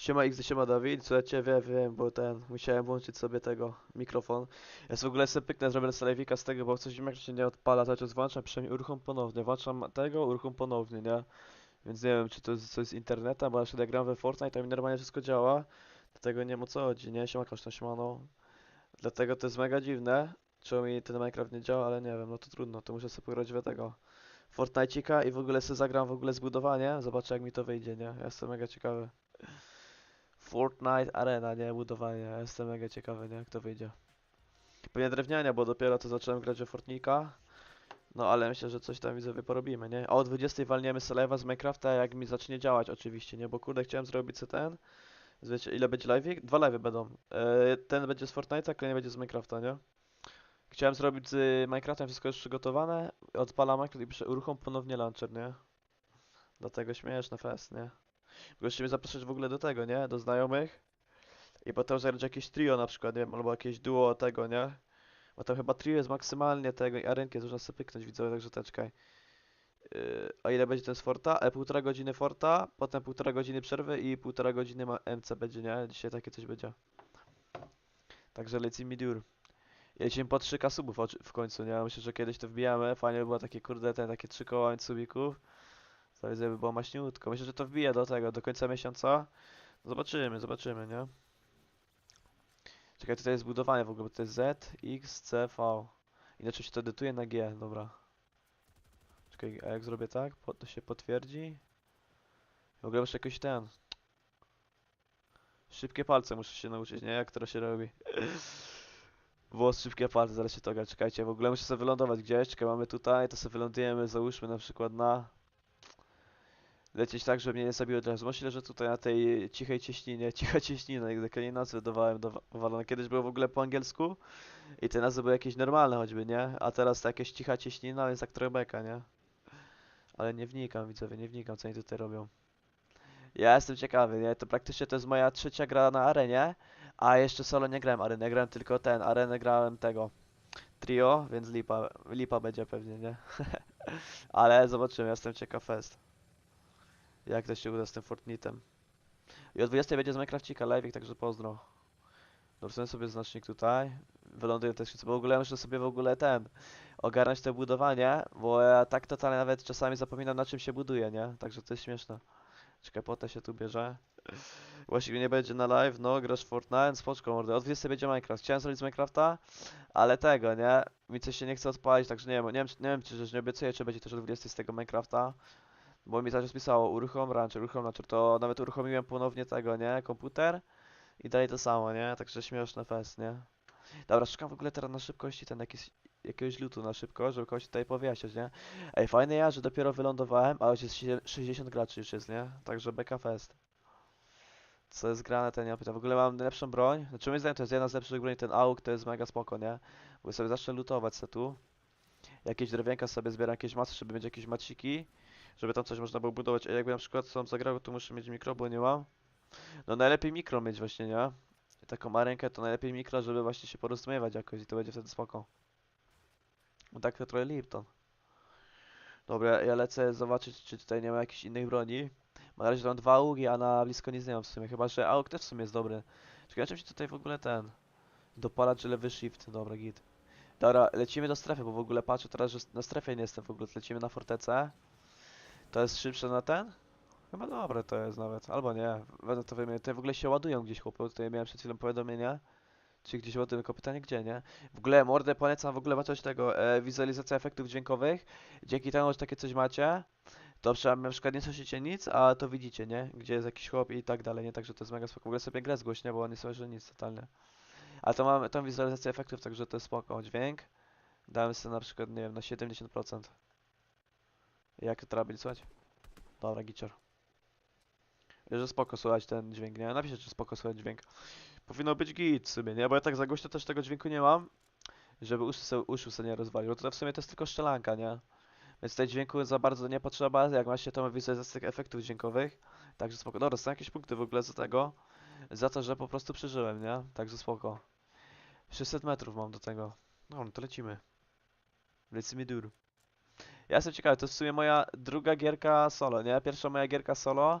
Siema X, siema Dawid, słuchajcie, wiem, wiem, bo ten, musiałem włączyć sobie tego, mikrofon. Sobie w ogóle sobie pyknę, zrobię selewika z tego, bo coś jak się nie odpala, cały czas włączam, przynajmniej uruchom ponownie, włączam tego, uruchom ponownie, nie? Więc nie wiem, czy to jest coś z internetem, bo na jak gram we Fortnite, to mi normalnie wszystko działa, dlatego nie wiem o co chodzi, nie? Siema koszta, siemano. Dlatego to jest mega dziwne, czemu mi ten Minecraft nie działa, ale nie wiem, no to trudno, to muszę sobie pograć we tego. Fortnite'ika i w ogóle sobie zagram w ogóle zbudowanie, zobaczę jak mi to wyjdzie, nie? Ja jestem mega ciekawy. Fortnite Arena, nie? Budowanie. Jestem mega ciekawy, nie? Jak to wyjdzie. Pewnie drewniania, bo dopiero co zacząłem grać w Fortnite'a. No ale myślę, że coś tam widzowie porobimy, nie? A o 20 walniemy Selewa z Minecrafta, jak mi zacznie działać oczywiście, nie? Bo kurde, chciałem zrobić sobie ten. Wiecie, ile będzie live'ik? Dwa live'y będą. E, ten będzie z Fortnite'a, kolejny będzie z Minecrafta, nie? Chciałem zrobić z Minecraftem, wszystko już przygotowane. Odpalam Minecraft i uruchom ponownie launcher, nie? Dlatego śmieszne fest, nie? Mnie zapraszać w ogóle do tego, nie? Do znajomych. I potem zagrać jakieś trio na przykład, nie wiem, albo jakieś duo tego, nie? Bo tam chyba trio jest maksymalnie tego i arenki jest można sobie pyknąć widzowie, także teczkaj. Yy, a ile będzie ten z Forta? E, półtora godziny Forta, potem półtora godziny przerwy i półtora godziny MC będzie, nie? Dzisiaj takie coś będzie. Także lecimy dur. Lecimy po 3k subów oczy- w końcu, nie? Myślę, że kiedyś to wbijamy, fajnie by było takie kurde, te takie 3 koła subików. To jest jakby było maśniutko. Myślę, że to wbije do tego, do końca miesiąca. Zobaczymy, zobaczymy, nie? Czekaj, tutaj jest budowanie w ogóle, bo to jest Z, X, C, V. Inaczej się to edytuje na G, dobra. Czekaj, a jak zrobię tak, to się potwierdzi. W ogóle muszę jakoś ten... Szybkie palce muszę się nauczyć, nie? Jak to się robi. Włos, szybkie palce, zaraz się to. Czekajcie, w ogóle muszę sobie wylądować gdzieś. Czekaj, mamy tutaj, to sobie wylądujemy, załóżmy na przykład na lecieć tak, żeby mnie nie zabiło od razu. Myślę, że tutaj na tej cichej cieśninie, cicha cieśnina, jak takie nazwy dawałem walone. Kiedyś było w ogóle po angielsku i te nazwy były jakieś normalne choćby, nie? A teraz to jakieś cicha cieśnina, więc tak trochę beka, nie? Ale nie wnikam, widzowie, nie wnikam, co oni tutaj robią. Ja jestem ciekawy, nie? To praktycznie to jest moja trzecia gra na arenie, a jeszcze solo nie grałem areny, ja grałem tylko ten, arenę grałem tego trio, więc lipa, lipa będzie pewnie, nie? Ale zobaczymy, jestem ciekaw fest. Jak to się uda z tym Fortnite'em. I o 20 będzie z Minecrafcika live, także pozdro. Doruszę sobie znacznik tutaj. Wyląduję też, bo w ogóle muszę sobie w ogóle ten ogarnąć to budowanie, bo ja tak totalnie nawet czasami zapominam na czym się buduje, nie? Także to jest śmieszne. Czekaj, potem się tu bierze. Właściwie nie będzie na live, no grasz Fortnite, spoczko mordy. O 20 będzie Minecraft. Chciałem zrobić z Minecrafta, ale tego, nie? Mi coś się nie chce odpalić, także nie wiem, nie wiem, nie wiem czy, że nie obiecuję, czy będzie też o 20 z tego Minecrafta. Bo mi zaraz pisało uruchom launcher, uruchom launcher, to nawet uruchomiłem ponownie tego, nie? Komputer i dalej to samo, nie? Także śmieszne fest, nie? Dobra, szukam w ogóle teraz na szybkości ten jakiś, jakiegoś lutu na szybko, żeby kogoś tutaj powiasiać, nie? Ej, fajne ja, że dopiero wylądowałem, a już jest sie- 60 graczy już jest, nie? Także beka fest. Co jest grane, ten nie pyta. W ogóle mam najlepszą broń. Znaczy moim zdaniem to jest jedna z lepszych broni, ten AUK to jest mega spoko, nie? Bo sobie zacznę lutować se tu. Jakieś drewienka sobie zbieram, jakieś masy, żeby mieć jakieś maciki żeby tam coś można było budować. A jakby na przykład sam zagrał, to muszę mieć mikro, bo nie mam. No najlepiej mikro mieć właśnie, nie? Taką arenkę to najlepiej mikro, żeby właśnie się porozumiewać jakoś i to będzie wtedy spoko. No tak to trochę Lipton. Dobra, ja lecę zobaczyć, czy tutaj nie ma jakichś innych broni. Bo na razie mam dwa augi, a na blisko nic nie mam w sumie. Chyba, że aug też w sumie jest dobry. Czekaj, czym się tutaj w ogóle ten... Dopalacz lewy shift, dobra git. Dobra, lecimy do strefy, bo w ogóle patrzę teraz, że na strefie nie jestem w ogóle. Lecimy na fortecę. To jest szybsze na ten? Chyba dobre to jest nawet, albo nie. Będę to wymieniać. Tutaj w ogóle się ładują gdzieś chłopy, tutaj miałem przed chwilą powiadomienia. Czy gdzieś ładują, tylko pytanie gdzie, nie? W ogóle mordę polecam w ogóle zobaczyć tego, e, wizualizacja efektów dźwiękowych. Dzięki temu, że takie coś macie, to przynajmniej na przykład nie słyszycie nic, a to widzicie, nie? Gdzie jest jakiś chłop i tak dalej, nie? Także to jest mega spoko. W ogóle sobie grę zgłośnie, bo nie słyszę nic totalnie. A to mamy tą wizualizację efektów, także to jest spoko. Dźwięk. Dałem sobie na przykład, nie wiem, na 70%. Jak to teraz będzie słychać? Dobra, gicior. Że spoko słychać ten dźwięk, nie? Napiszcie, czy spoko słychać dźwięk. Powinno być git sobie, nie? Bo ja tak za głośno też tego dźwięku nie mam, żeby uszu se, uszu se nie rozwalił. To w sumie to jest tylko szczelanka, nie? Więc tutaj dźwięku za bardzo nie potrzeba, jak macie to wizualizację efektów dźwiękowych. Także spoko. Dobra, są jakieś punkty w ogóle za tego. Za to, że po prostu przeżyłem, nie? Także spoko. 600 metrów mam do tego. No, no to lecimy. Lecimy dur. Ja jestem ciekawy, to jest w sumie moja druga gierka solo, nie? Pierwsza moja gierka solo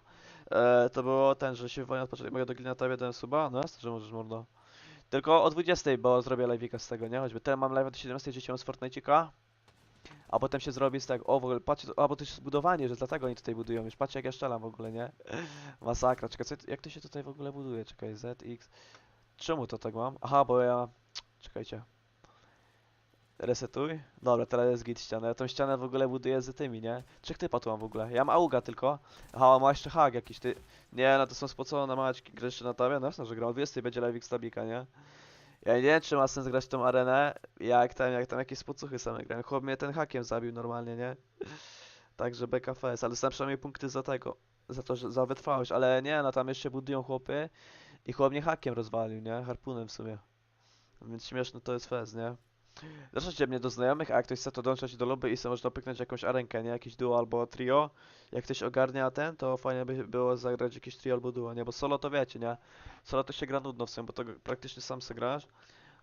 e, to było ten, że się wojna odpoczęli. Mogę do glina tobie dałem suba? No jasne, że możesz mordo. Tylko o 20, bo zrobię live'ika z tego, nie? Choćby teraz mam live'a do 17, gdzie się z Fortnite'ika. A potem się zrobi z tego, o w ogóle, patrzcie, a bo to jest budowanie, że dlatego oni tutaj budują, już patrzcie jak ja szczelam w ogóle, nie? Masakra, czekaj, co, jak to się tutaj w ogóle buduje? Czekaj, ZX. Czemu to tak mam? Aha, bo ja, czekajcie. Resetuj. Dobra, teraz jest git ściana. Ja tą ścianę w ogóle buduję z tymi, nie? Trzech typa tu mam w ogóle. Ja mam auga tylko. Aha, ma jeszcze hak jakiś, ty. Nie, no to są spocone maćki. Grasz jeszcze na tabie? No jasne, że gram. O 20 będzie live Stabika, nie? Ja nie wiem, czy ma sens grać tą arenę, jak tam, jak tam jakieś spocuchy same grają. Chłop mnie ten hakiem zabił normalnie, nie? Także BKFS, ale dostałem przynajmniej punkty za tego. Za to, że za wytrwałość, ale nie, no tam jeszcze budują chłopy i chłop mnie hakiem rozwalił, nie? Harpunem w sumie. Więc śmieszne to jest fez, nie? Zapraszajcie mnie do znajomych, a jak ktoś chce to dołączać do lobby i sobie można pyknąć jakąś arenkę, nie? Jakiś duo albo trio. Jak ktoś ogarnia ten, to fajnie by było zagrać jakieś trio albo duo, nie? Bo solo to wiecie, nie? Solo to się gra nudno w sumie, bo to praktycznie sam se grasz.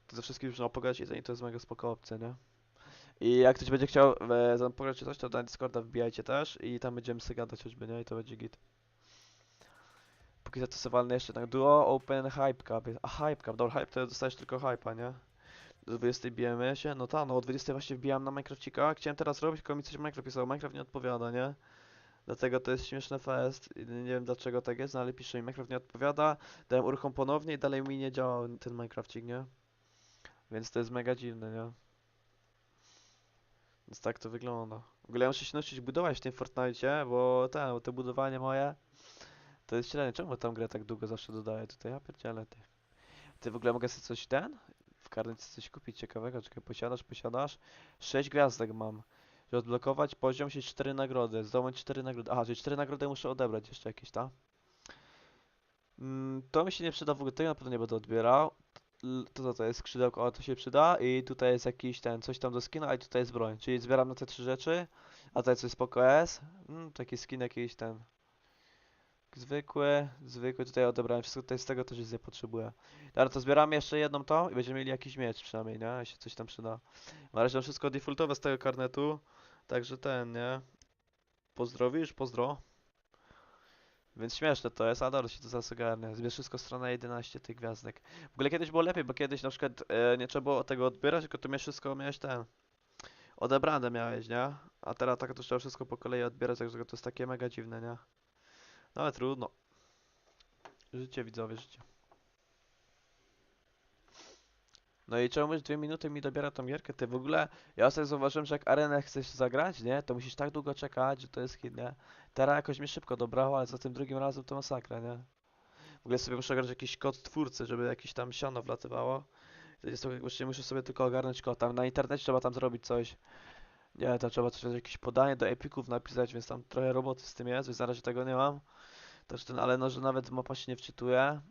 To ze wszystkim można pogadać i to jest mega spoko opcja, nie? I jak ktoś będzie chciał e, pograć czy coś, to na Discorda wbijajcie też i tam będziemy sobie gadać choćby, nie? I to będzie git. Póki za to sobie walnę jeszcze tak duo, open, hype cup. A hype cup, dobra, hype to dostajesz tylko hype'a, nie? Do 20 bijemy się, no ta, no o 20 właśnie wbijam na Minecrafcika. Chciałem teraz robić, tylko mi coś Minecraft pisał, Minecraft nie odpowiada, nie? Dlatego to jest śmieszny fest. Nie wiem dlaczego tak jest, no ale pisze mi Minecraft nie odpowiada. Dałem uruchom ponownie i dalej mi nie działał ten Minecrafcik, nie? Więc to jest mega dziwne, nie? Więc tak to wygląda. W ogóle ja muszę się nauczyć budować w tym Fortnite, bo ten, bo to budowanie moje to jest średnie. Czemu tam grę tak długo zawsze dodaję tutaj? Ja pierdzielę ty. Ty w ogóle mogę sobie coś ten? W karnecie coś kupić ciekawego? Czekaj, posiadasz, posiadasz. 6 gwiazdek mam. Żeby odblokować poziom się 4 nagrody. Zdobądź 4 nagrody. Aha, czyli 4 nagrody muszę odebrać jeszcze jakieś, tak? Mm, to mi się nie przyda w ogóle, tego na pewno nie będę odbierał. To co to jest skrzydełko, o to się przyda i tutaj jest jakiś ten, coś tam do skina, a tutaj jest broń. Czyli zbieram na te trzy rzeczy, a tutaj coś spoko jest. Mm, taki skin jakiś ten. Zwykły, zwykły, tutaj odebrałem wszystko, tutaj z tego też nic nie potrzebuję. Dobra, to zbieramy jeszcze jedną tą i będziemy mieli jakiś miecz przynajmniej, nie? Jeśli coś tam przyda. Na razie mam wszystko defaultowe z tego karnetu, także ten, nie? Pozdrowisz? Pozdro. Więc śmieszne to jest, a dobra, się to zaraz. Zbierz wszystko stronę 11 tych gwiazdek. W ogóle kiedyś było lepiej, bo kiedyś na przykład e, nie trzeba było tego odbierać, tylko tu miałeś wszystko, miałeś ten. Odebrane miałeś, nie? A teraz tak to trzeba wszystko po kolei odbierać, także to jest takie mega dziwne, nie? No ale trudno. Życie widzowie, życie. No i czemu już dwie minuty mi dobiera tą gierkę? Ty w ogóle, ja sobie zauważyłem, że jak arenę chcesz zagrać, nie? To musisz tak długo czekać, że to jest hit, nie? Teraz jakoś mi szybko dobrało, ale za tym drugim razem to masakra, nie? W ogóle sobie muszę grać jakiś kod twórcy, żeby jakieś tam siano wlatywało. Właśnie muszę sobie tylko ogarnąć kod. Tam na internecie trzeba tam zrobić coś. Nie, to trzeba coś, jakieś podanie do epików napisać, więc tam trochę roboty z tym jest, więc na razie tego nie mam. Też ten, ale no, że nawet mapa się nie wczytuje,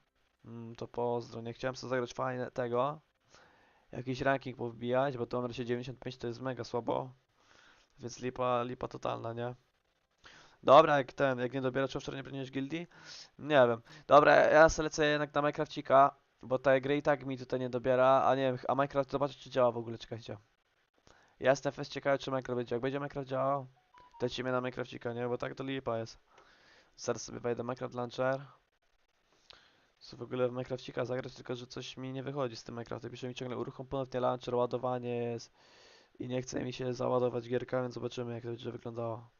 mm, to pozdro. Nie chciałem sobie zagrać fajne tego. Jakiś ranking powbijać, bo to razie 95 to jest mega słabo. Więc lipa, lipa totalna, nie? Dobra, jak ten, jak nie dobiera, czy wczoraj nie broniłeś gildii? Nie wiem. Dobra, ja sobie lecę jednak na Minecrafcika, bo te gry i tak mi tutaj nie dobiera, a nie wiem, a Minecraft zobaczyć czy działa w ogóle, czekajcie. Ja jestem fest ciekawy, czy Minecraft będzie. Jak będzie Minecraft działał, to lecimy na Minecrafcika, nie? Bo tak to lipa jest. Zaraz sobie wejdę Minecraft Launcher. Chcę w ogóle w Minecrafcika zagrać, tylko że coś mi nie wychodzi z tym Minecraftem. Pisze mi ciągle uruchom ponownie launcher, ładowanie jest. I nie chce mi się załadować gierka, więc zobaczymy jak to będzie wyglądało.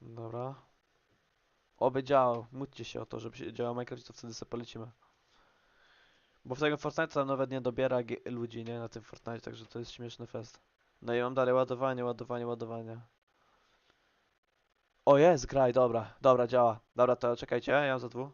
Dobra. Oby działał. Módlcie się o to, żeby się działał Minecraft, to wtedy sobie polecimy. Bo w tego Fortnite tam nawet nie dobiera ludzi, nie? Na tym Fortnite, także to jest śmieszny fest. No i mam dalej ładowanie, ładowanie, ładowanie. O jest, graj, dobra, dobra, działa. Dobra, to czekajcie, ja za dwóch.